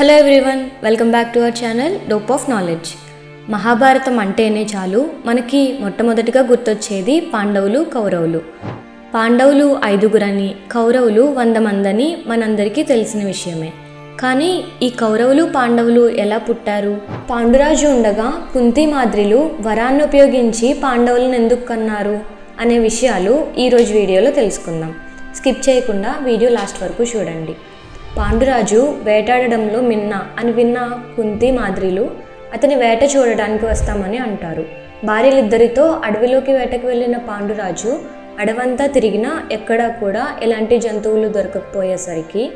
Hello everyone welcome back to our channel dope of knowledge Mahabharatam అంటేనే చాలు మనకి మొట్టమొదటిగా గుర్తొచ్చేది పాండవులు కౌరవులు. పాండవులు ఐదుగురని కౌరవులు వంద మందని మనందరికీ తెలిసిన విషయమే. కానీ ఈ కౌరవులు పాండవులు ఎలా పుట్టారు? పాండురాజు ఉండగా కుంతి మాద్రిలు వరాన్ని ఉపయోగించి పాండవులను ఎందుకు కన్నారు అనే విషయాలు ఈరోజు వీడియోలో తెలుసుకుందాం. స్కిప్ చేయకుండా వీడియో లాస్ట్ వరకు చూడండి. పాండురాజు వేటాడడంలో మిన్న అని విన్న కుంతి మాద్రిలు అతని వేట చూడడానికి వస్తామని అంటారు. భార్యలిద్దరితో అడవిలోకి వేటకు వెళ్ళిన పాండురాజు అడవంతా తిరిగినా ఎక్కడా కూడా ఎలాంటి జంతువులు దొరకకపోయేసరికి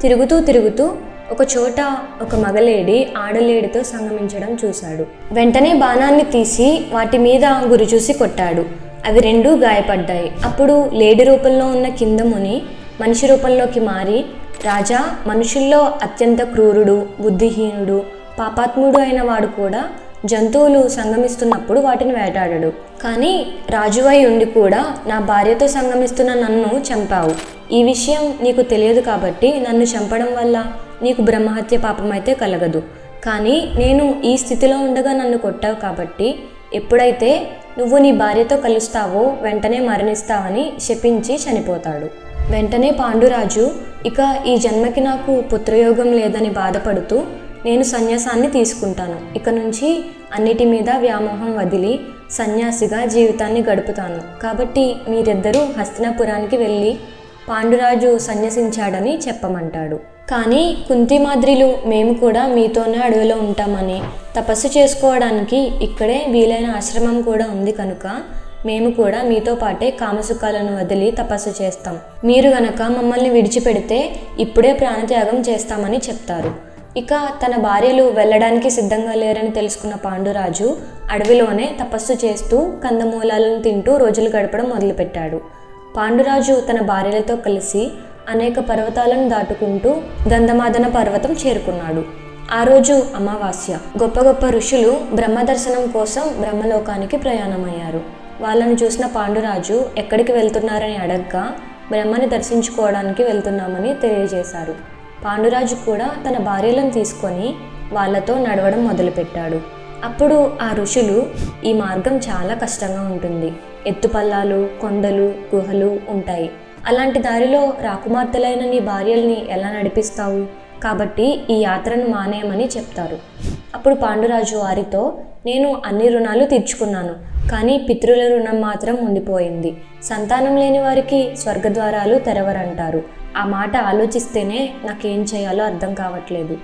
తిరుగుతూ తిరుగుతూ ఒక చోట ఒక మగలేడి ఆడలేడితో సంగమించడం చూశాడు. వెంటనే బాణాన్ని తీసి వాటి మీద గురి చూసి కొట్టాడు. అవి రెండూ గాయపడ్డాయి. అప్పుడు లేడి రూపంలో ఉన్న కిందముని మనిషి రూపంలోకి మారి రాజా మనుషుల్లో అత్యంత క్రూరుడు బుద్ధిహీనుడు పాపాత్ముడు అయిన వాడు కూడా జంతువులు సంగమిస్తున్నప్పుడు వాటిని వేటాడడు. కానీ రాజువై ఉండి కూడా నా భార్యతో సంగమిస్తున్న నన్ను చంపావు. ఈ విషయం నీకు తెలియదు కాబట్టి నన్ను చంపడం వల్ల నీకు బ్రహ్మహత్య పాపమైతే కలగదు. కానీ నేను ఈ స్థితిలో ఉండగా నన్ను కొట్టావు కాబట్టి ఎప్పుడైతే నువ్వు నీ భార్యతో కలుస్తావో వెంటనే మరణిస్తావని శపించి చనిపోతాడు. వెంటనే పాండురాజు ఇక ఈ జన్మకి నాకు పుత్రయోగం లేదని బాధపడుతూ నేను సన్యాసాన్ని తీసుకుంటాను. ఇక నుంచి అన్నిటి మీద వ్యామోహం వదిలి సన్యాసిగా జీవితాన్ని గడుపుతాను. కాబట్టి మీరిద్దరూ హస్తినాపురానికి వెళ్ళి పాండురాజు సన్యసించాడని చెప్పమంటాడు. కానీ కుంతిమాద్రిలు మేము కూడా మీతోనే అడవిలో ఉంటామని తపస్సు చేసుకోవడానికి ఇక్కడే వీలైన ఆశ్రమం కూడా ఉంది కనుక మేము కూడా మీతో పాటే కామసుఖాలను వదిలి తపస్సు చేస్తాం. మీరు గనక మమ్మల్ని విడిచిపెడితే ఇప్పుడే ప్రాణత్యాగం చేస్తామని చెప్తారు. ఇక తన భార్యలు వెళ్ళడానికి సిద్ధంగా లేరని తెలుసుకున్న పాండురాజు అడవిలోనే తపస్సు చేస్తూ కందమూలాలను తింటూ రోజులు గడపడం మొదలుపెట్టాడు. పాండురాజు తన భార్యలతో కలిసి అనేక పర్వతాలను దాటుకుంటూ గంధమాదన పర్వతం చేరుకున్నాడు. ఆ రోజు అమావాస్య. గొప్ప గొప్ప ఋషులు బ్రహ్మ దర్శనం కోసం బ్రహ్మలోకానికి ప్రయాణమయ్యారు. వాళ్ళను చూసిన పాండురాజు ఎక్కడికి వెళ్తున్నారని అడగ్గా బ్రహ్మని దర్శించుకోవడానికి వెళ్తున్నామని తెలియజేశారు. పాండురాజు కూడా తన భార్యలను తీసుకొని వాళ్ళతో నడవడం మొదలుపెట్టాడు. అప్పుడు ఆ ఋషులు ఈ మార్గం చాలా కష్టంగా ఉంటుంది. ఎత్తుపల్లాలు కొండలు గుహలు ఉంటాయి. అలాంటి దారిలో రాకుమార్తెలైన నీ భార్యల్ని ఎలా నడిపిస్తావు? కాబట్టి ఈ యాత్రను మానేయమని చెప్తారు. అప్పుడు పాండురాజు వారితో నేను అన్ని రుణాలు తీర్చుకున్నాను కానీ పితృల రుణం మాత్రం ఉండిపోయింది. సంతానం లేని వారికి స్వర్గద్వారాలు తెరవరంటారు. ఆ మాట ఆలోచిస్తేనే నాకేం చేయాలో అర్థం కావట్లేదు.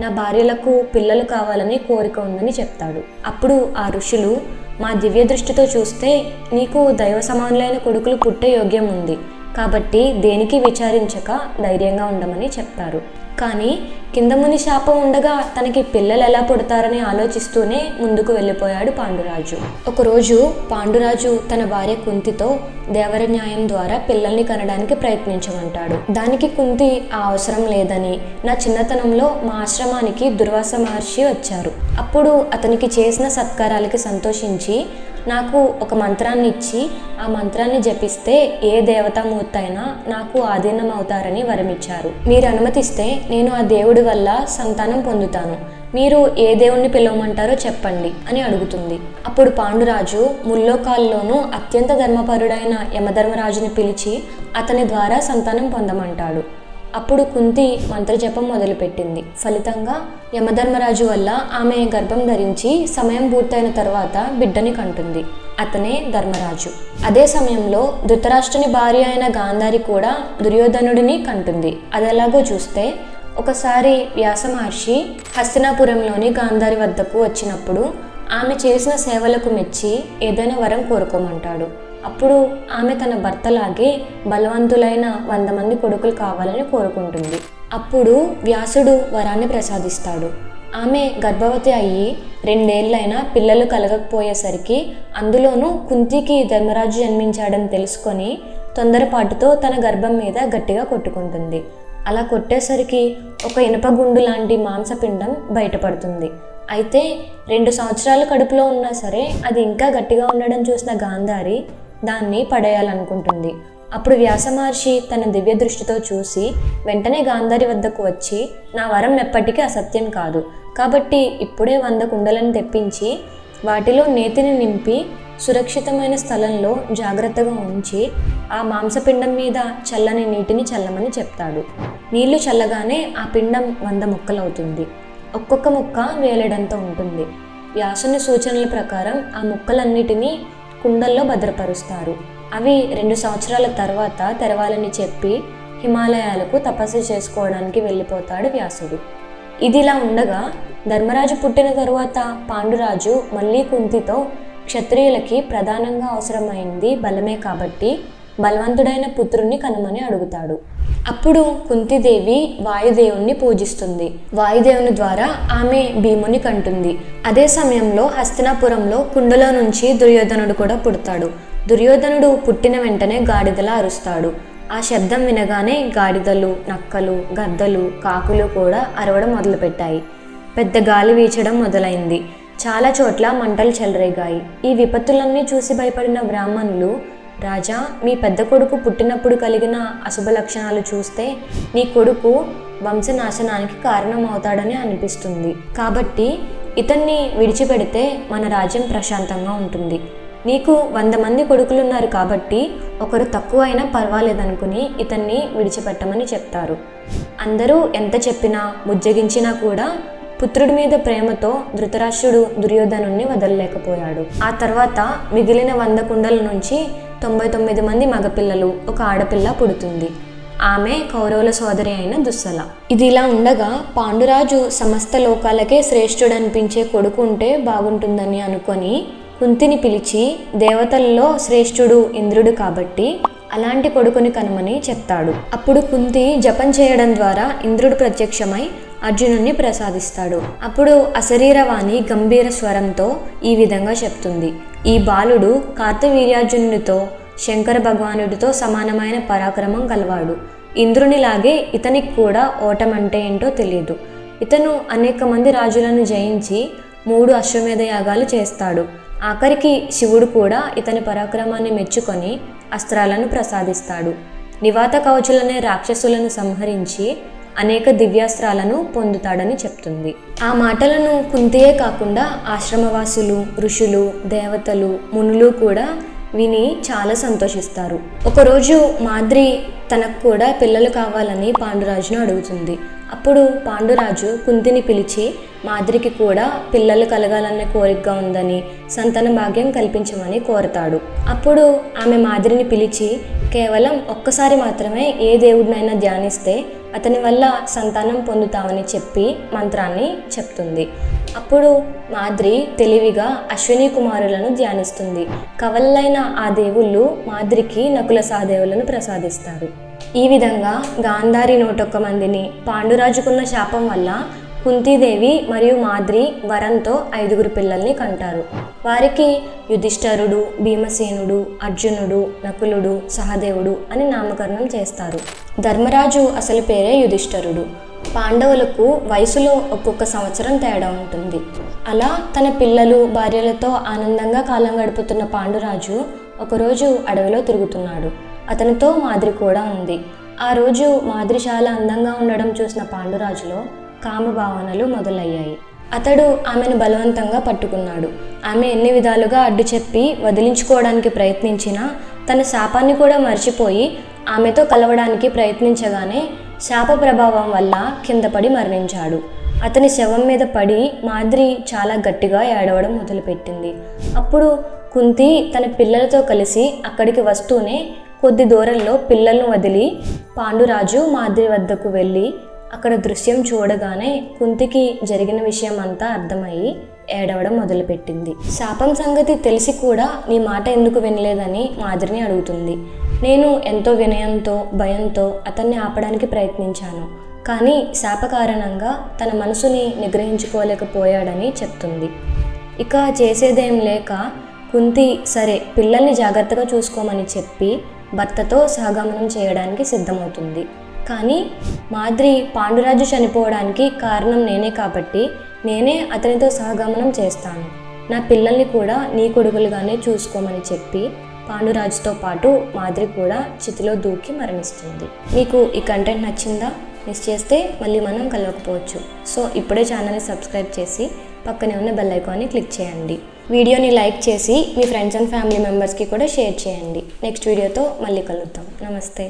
నా భార్యలకు పిల్లలు కావాలని కోరిక ఉందని చెప్తాడు. అప్పుడు ఆ ఋషులు మా దివ్య దృష్టితో చూస్తే నీకు దైవ సమానులైన కొడుకులు పుట్టే యోగ్యం ఉంది. కాబట్టి దేనికి విచారించక ధైర్యంగా ఉండమని చెప్తారు. కానీ కింద ముని శాపం ఉండగా తనకి పిల్లలు ఎలా పుడతారని ఆలోచిస్తూనే ముందుకు వెళ్ళిపోయాడు పాండురాజు. ఒకరోజు పాండురాజు తన భార్య కుంతితో దేవర న్యాయం ద్వారా పిల్లల్ని కనడానికి ప్రయత్నించమంటాడు. దానికి కుంతి ఆ అవసరం లేదని నా చిన్నతనంలో మా ఆశ్రమానికి దుర్వాస మహర్షి వచ్చారు. అప్పుడు అతనికి చేసిన సత్కారాలకి సంతోషించి నాకు ఒక మంత్రాన్ని ఇచ్చి ఆ మంత్రాన్ని జపిస్తే ఏ దేవతామూర్తి అయినా నాకు ఆధీనం అవుతారని వరమిచ్చారు. మీరు అనుమతిస్తే నేను ఆ దేవుడి వల్ల సంతానం పొందుతాను. మీరు ఏ దేవుణ్ణి పిలవమంటారో చెప్పండి అని అడుగుతుంది. అప్పుడు పాండురాజు ముల్లోకాల్లోనూ అత్యంత ధర్మపరుడైన యమధర్మరాజుని పిలిచి అతని ద్వారా సంతానం పొందమంటాడు. అప్పుడు కుంతి మంత్రజపం మొదలుపెట్టింది. ఫలితంగా యమధర్మరాజు వల్ల ఆమె గర్భం ధరించి సమయం పూర్తయిన తర్వాత బిడ్డని కంటుంది. అతనే ధర్మరాజు. అదే సమయంలో ధృతరాష్ట్రుని భార్య అయిన గాంధారి కూడా దుర్యోధనుడిని కంటుంది. అదెలాగో చూస్తే ఒకసారి వ్యాస మహర్షి హస్తినాపురంలోని గాంధారి వద్దకు వచ్చినప్పుడు ఆమె చేసిన సేవలకు మెచ్చి ఏదైనా వరం కోరుకోమంటాడు. అప్పుడు ఆమె తన భర్తలాగే బలవంతులైన వంద మంది కొడుకులు కావాలని కోరుకుంటుంది. అప్పుడు వ్యాసుడు వరాన్ని ప్రసాదిస్తాడు. ఆమె గర్భవతి అయ్యి రెండేళ్ళైనా పిల్లలు కలగకపోయేసరికి అందులోనూ కుంతికి ధర్మరాజు జన్మించాడని తెలుసుకొని తొందరపాటుతో తన గర్భం మీద గట్టిగా కొట్టుకుంటుంది. అలా కొట్టేసరికి ఒక ఇనపగుండు లాంటి మాంసపిండం బయటపడుతుంది. అయితే రెండు సంవత్సరాలు కడుపులో ఉన్నా సరే అది ఇంకా గట్టిగా ఉండడం చూసిన గాంధారి దాన్ని పడేయాలనుకుంటుంది. అప్పుడు వ్యాస మహర్షి తన దివ్య దృష్టితో చూసి వెంటనే గాంధారి వద్దకు వచ్చి నా వరం ఎప్పటికీ అసత్యం కాదు. కాబట్టి ఇప్పుడే వంద కుండలను తెప్పించి వాటిలో నేతిని నింపి సురక్షితమైన స్థలంలో జాగ్రత్తగా ఉంచి ఆ మాంసపిండం మీద చల్లని నీటిని చల్లమని చెప్తాడు. నీళ్ళు చల్లగానే ఆ పిండం వంద ముక్కలవుతుంది. ఒక్కొక్క ముక్క వేలడంత ఉంటుంది. వ్యాసుని సూచనల ప్రకారం ఆ ముక్కలన్నిటినీ కుండల్లో భద్రపరుస్తారు. అవి రెండు సంవత్సరాల తర్వాత తెరవాలని చెప్పి హిమాలయాలకు తపస్సు చేసుకోవడానికి వెళ్ళిపోతాడు వ్యాసుడు. ఇదిలా ఉండగా ధర్మరాజు పుట్టిన తరువాత పాండురాజు మళ్ళీ కుంతితో క్షత్రియులకి ప్రధానంగా అవసరమైంది బలమే కాబట్టి బలవంతుడైన పుత్రుణ్ణి కనుమని అడుగుతాడు. అప్పుడు కుంతిదేవి వాయుదేవుణ్ణి పూజిస్తుంది. వాయుదేవుని ద్వారా ఆమె భీముని కంటుంది. అదే సమయంలో హస్తినాపురంలో కుండలో నుంచి దుర్యోధనుడు కూడా పుడతాడు. దుర్యోధనుడు పుట్టిన వెంటనే గాడిదలా అరుస్తాడు. ఆ శబ్దం వినగానే గాడిదలు నక్కలు గద్దలు కాకులు కూడా అరవడం మొదలుపెట్టాయి. పెద్ద గాలి వీచడం మొదలైంది. చాలా చోట్ల మంటలు చెలరేగాయి. ఈ విపత్తులన్నీ చూసి భయపడిన బ్రాహ్మణులు రాజా మీ పెద్ద కొడుకు పుట్టినప్పుడు కలిగిన అశుభ లక్షణాలు చూస్తే నీ కొడుకు వంశనాశనానికి కారణమవుతాడని అనిపిస్తుంది. కాబట్టి ఇతన్ని విడిచిపెడితే మన రాజ్యం ప్రశాంతంగా ఉంటుంది. నీకు వంద మంది కొడుకులున్నారు కాబట్టి ఒకరు తక్కువ అయినా పర్వాలేదనుకుని ఇతన్ని విడిచిపెట్టమని చెప్తారు. అందరూ ఎంత చెప్పినా ముజ్జగించినా కూడా పుత్రుడి మీద ప్రేమతో ధృతరాష్ట్రుడు దుర్యోధను వదలలేకపోయాడు. ఆ తర్వాత మిగిలిన వంద కుండల నుంచి తొంభై తొమ్మిది మంది మగపిల్లలు ఒక ఆడపిల్ల పుడుతుంది. ఆమె కౌరవుల సోదరి అయిన దుస్సల. ఇది ఇలా ఉండగా పాండురాజు సమస్త లోకాలకే శ్రేష్ఠుడనిపించే కొడుకు ఉంటే బాగుంటుందని అనుకొని కుంతిని పిలిచి దేవతల్లో శ్రేష్ఠుడు ఇంద్రుడు కాబట్టి అలాంటి కొడుకుని కనుమని చెప్తాడు. అప్పుడు కుంతి జపం చేయడం ద్వారా ఇంద్రుడు ప్రత్యక్షమై అర్జునుణ్ణి ప్రసాదిస్తాడు. అప్పుడు అశరీరవాణి గంభీర స్వరంతో ఈ విధంగా చెప్తుంది. ఈ బాలుడు కార్తవీర్యార్జునుడితో శంకర భగవానుడితో సమానమైన పరాక్రమం గలవాడు ఇంద్రునిలాగే ఇతనికి కూడా ఓటమంటే ఏంటో తెలియదు ఇతను అనేక మంది రాజులను జయించి మూడు అశ్వమేధ యాగాలు చేస్తాడు. ఆఖరికి శివుడు కూడా ఇతని పరాక్రమాన్ని మెచ్చుకొని అస్త్రాలను ప్రసాదిస్తాడు. నివాత కవచులనే రాక్షసులను సంహరించి అనేక దివ్యాస్త్రాలను పొందుతాడని చెప్తుంది. ఆ మాటలను కుంతియే కాకుండా ఆశ్రమవాసులు ఋషులు దేవతలు మునులు కూడా విని చాలా సంతోషిస్తారు. ఒకరోజు మాద్రి తనకు కూడా పిల్లలు కావాలని పాండురాజును అడుగుతుంది. అప్పుడు పాండురాజు కుంతిని పిలిచి మాద్రికి కూడా పిల్లలు కలగాలన్న కోరికగా ఉందని సంతాన భాగ్యం కల్పించమని కోరతాడు అప్పుడు ఆమె మాదిరిని పిలిచి కేవలం ఒక్కసారి మాత్రమే ఏ దేవుడినైనా ధ్యానిస్తే అతని వల్ల సంతానం పొందుతామని చెప్పి మంత్రాన్ని చెప్తుంది. అప్పుడు మాద్రి తెలివిగా అశ్విని కుమారులను ధ్యానిస్తుంది. కవలలైన ఆ దేవుళ్ళు మాద్రికి నకుల సహదేవులను ప్రసాదిస్తారు. ఈ విధంగా గాంధారి నూటొక్క మందిని పాండురాజుకున్న శాపం వల్ల కుంతీదేవి మరియు మాద్రి వరంతో ఐదుగురు పిల్లల్ని కంటారు. వారికి యుధిష్ఠరుడు భీమసేనుడు అర్జునుడు నకులుడు సహదేవుడు అని నామకరణం చేస్తారు. ధర్మరాజు అసలు పేరే యుధిష్ఠరుడు. పాండవులకు వయసులో ఒక్కొక్క సంవత్సరం తేడా ఉంటుంది. అలా తన పిల్లలు భార్యలతో ఆనందంగా కాలం గడుపుతున్న పాండురాజు ఒకరోజు అడవిలో తిరుగుతున్నాడు. అతనితో మాదిరి కూడా ఉంది. ఆ రోజు మాదిరి చాలా అందంగా ఉండడం చూసిన పాండురాజులో కామభావనలు మొదలయ్యాయి. అతడు ఆమెను బలవంతంగా పట్టుకున్నాడు. ఆమె ఎన్ని విధాలుగా అడ్డు చెప్పి వదిలించుకోవడానికి ప్రయత్నించినా తన శాపాన్ని కూడా మర్చిపోయి ఆమెతో కలవడానికి ప్రయత్నించగానే శాప ప్రభావం వల్ల కింద పడి మరణించాడు. అతని శవం మీద పడి మాద్రి చాలా గట్టిగా ఏడవడం మొదలుపెట్టింది. అప్పుడు కుంతి తన పిల్లలతో కలిసి అక్కడికి వస్తూనే కొద్ది దూరంలో పిల్లలను వదిలి పాండురాజు మాద్రి వద్దకు వెళ్ళి అక్కడ దృశ్యం చూడగానే కుంతికి జరిగిన విషయం అంతా అర్థమయ్యి ఏడవడం మొదలుపెట్టింది. శాపం సంగతి తెలిసి కూడా నీ మాట ఎందుకు వినలేదని మాదిరిని అడుగుతుంది. నేను ఎంతో వినయంతో భయంతో అతన్ని ఆపడానికి ప్రయత్నించాను. కానీ శాప కారణంగా తన మనసుని నిగ్రహించుకోలేకపోయాడని చెప్తుంది. ఇక చేసేదేం లేక కుంతి సరే పిల్లల్ని జాగ్రత్తగా చూసుకోమని చెప్పి భర్తతో సహగమనం చేయడానికి సిద్ధమవుతుంది. కానీ మాద్రి పాండురాజు చనిపోవడానికి కారణం నేనే కాబట్టి నేనే అతనితో సహగమనం చేస్తాను. నా పిల్లల్ని కూడా నీ కొడుకులుగానే చూసుకోమని చెప్పి పాండురాజుతో పాటు మాద్రి కూడా చితిలో దూకి మరణిస్తుంది. మీకు ఈ కంటెంట్ నచ్చిందా? మిస్ చేస్తే మళ్ళీ మనం కలవకపోవచ్చు. సో ఇప్పుడే ఛానల్ని సబ్స్క్రైబ్ చేసి పక్కనే ఉన్న బెల్ ఐకాన్ని క్లిక్ చేయండి. వీడియోని లైక్ చేసి మీ ఫ్రెండ్స్ అండ్ ఫ్యామిలీ మెంబర్స్కి కూడా షేర్ చేయండి. నెక్స్ట్ వీడియోతో మళ్ళీ కలుద్దాం. నమస్తే.